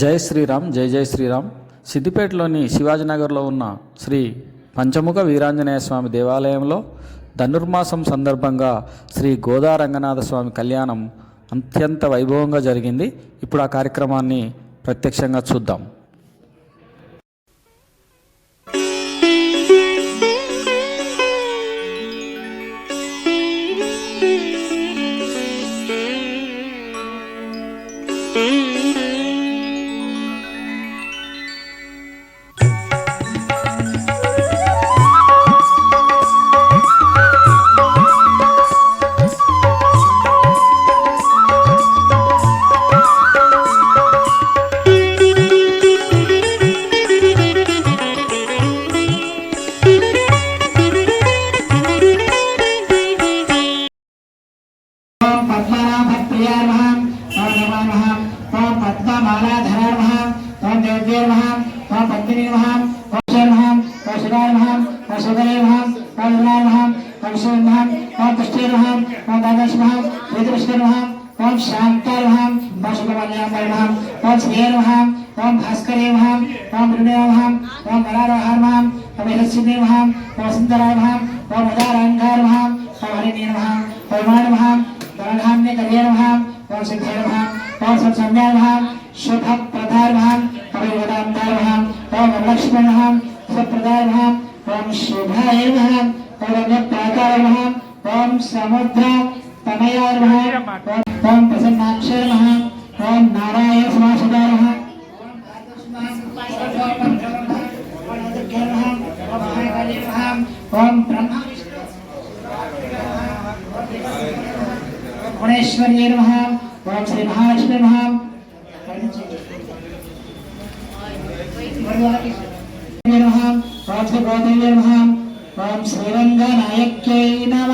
జై శ్రీరామ్ జై జై శ్రీరామ్. సిద్దిపేటలోని శివాజీనగర్లో ఉన్న శ్రీ పంచముఖ వీరాంజనేయ స్వామి దేవాలయంలో ధనుర్మాసం సందర్భంగా శ్రీ గోదా రంగనాథ స్వామి కళ్యాణం అత్యంత వైభవంగా జరిగింది. ఇప్పుడు ఆ కార్యక్రమాన్ని ప్రత్యక్షంగా చూద్దాం. महाम ओम दादाश महाम विद्रुष्ट महाम ओम शांतार महाम बाशुकमान्या महाम ओम श्रेय महाम ओम भास्करे महाम ओम ऋणे महाम ओम वरारहार महाम ओम यशस्वी महाम ओम सुंदराय महाम ओम उदारंगार महाम ओम हरिनीर महाम ओम मान महाम दरघाम में करियर महाम ओम सिद्धे महाम ओम सत्संज्ञा महाम शुभ प्रधार महाम ओम वदांतार नमः ओम लक्ष्मण महाम सुप्रदाय नमः ओम शुभाय नमः ओम प्राकार नमः ओम समुद्र तनयार्ह, ओम प्रसन्नाक्षरः ओम नारायण समासदारः ओम ब्रह्मा गुणेश्वर्य नमः, ओम श्री महालक्ष्मी नमः। ओम श्री गौतमी नमः ఓం శ్రీ గోదేవ్య నమ శ్రీరంగనాయక్యై నమ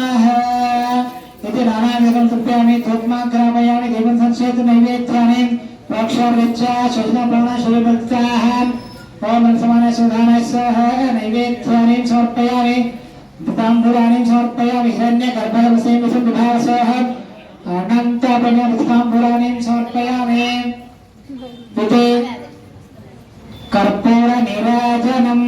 ఇది నానావిధం తృప్యామి తోత్మాగ్రామయామి దేవం సంశేతు నైవేద్యాన్ని ప్రోక్షార్విచ్చ శోధన ప్రాణ శివభక్తాః ఓం సమాన సుధాన సహ నైవేద్యాన్ని సమర్పయామి తాంబూలాన్ని సమర్పయామి హిరణ్య గర్భగర్భసేన విభాసః అనంత పుణ్యతాంబూలాన్ని సమర్పయామి ఇది కర్పూర నిరాజనం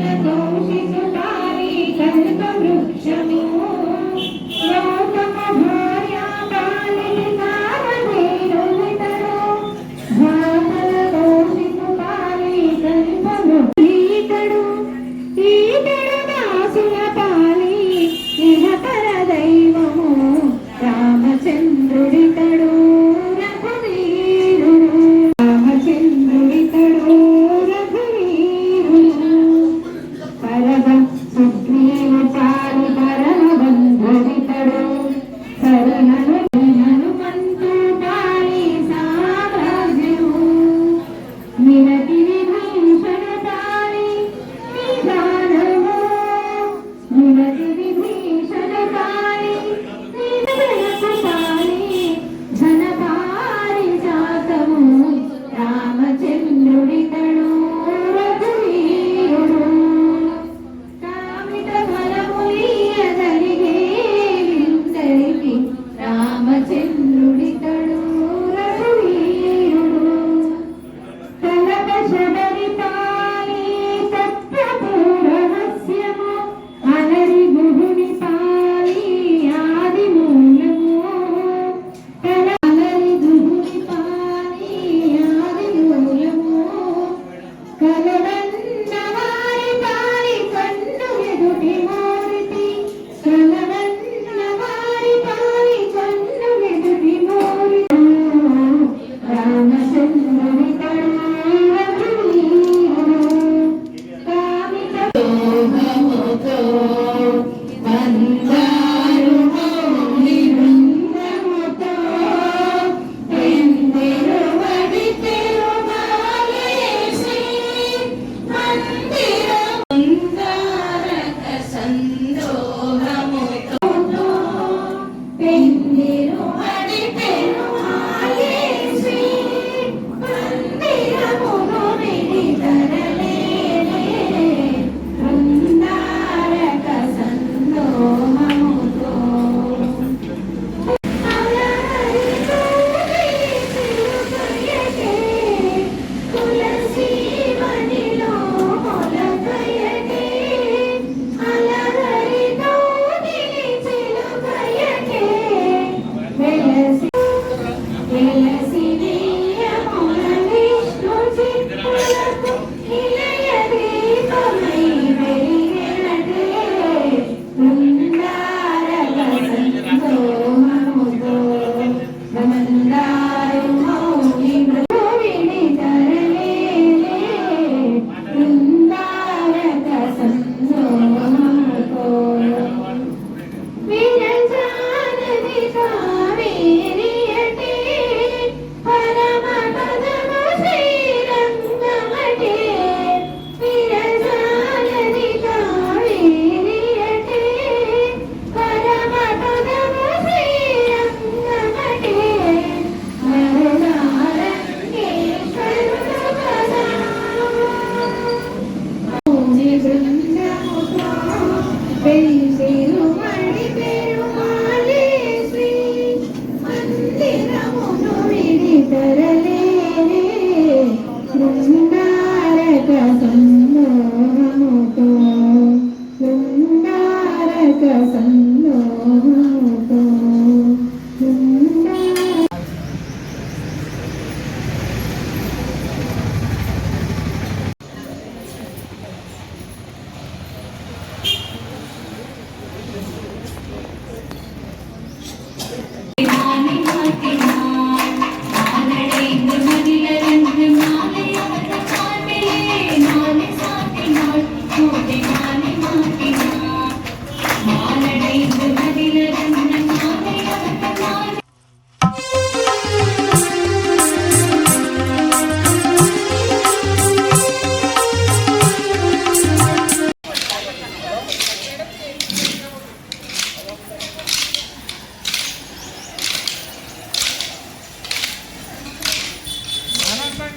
জীবনে i Mommy.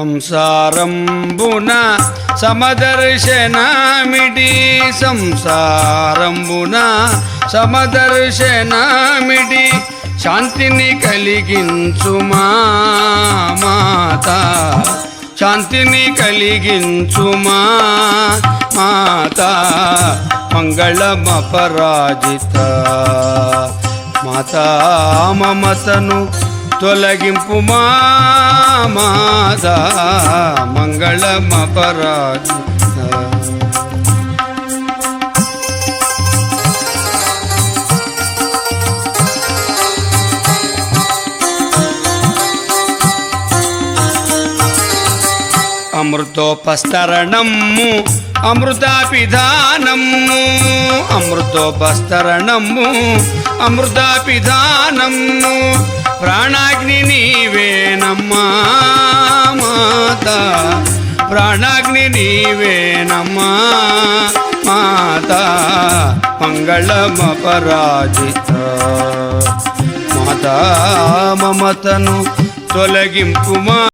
సంసారంబున సమదర్శనమిడి సంసారంబున సమదర్శనమిడి శాంతిని కలిగించుమా మాత. శాంతిని కలిగించుమా మాత. మంగళమపరాజిత మాతా. మమతను తొలగింపుమా మాత మంగళమపరాజిత అమృతోపస్తరణము అమృతాపిధానము అమృతోపస్తరణము అమృతాపిధానము ಪ್ರಾಣಾಗ್ನಿ ನೀವೇ ನಮ್ಮ ಮಾತಾ. ಪ್ರಾಣಾಗ್ನಿ ನೀವೇ ನಮ್ಮ ಮಾತಾ. ಮಂಗಳ ಮಪರಾಜಿತ ಮಾತಾ ಮಮತನು ತೊಲಗಿಂಪು ಮಾ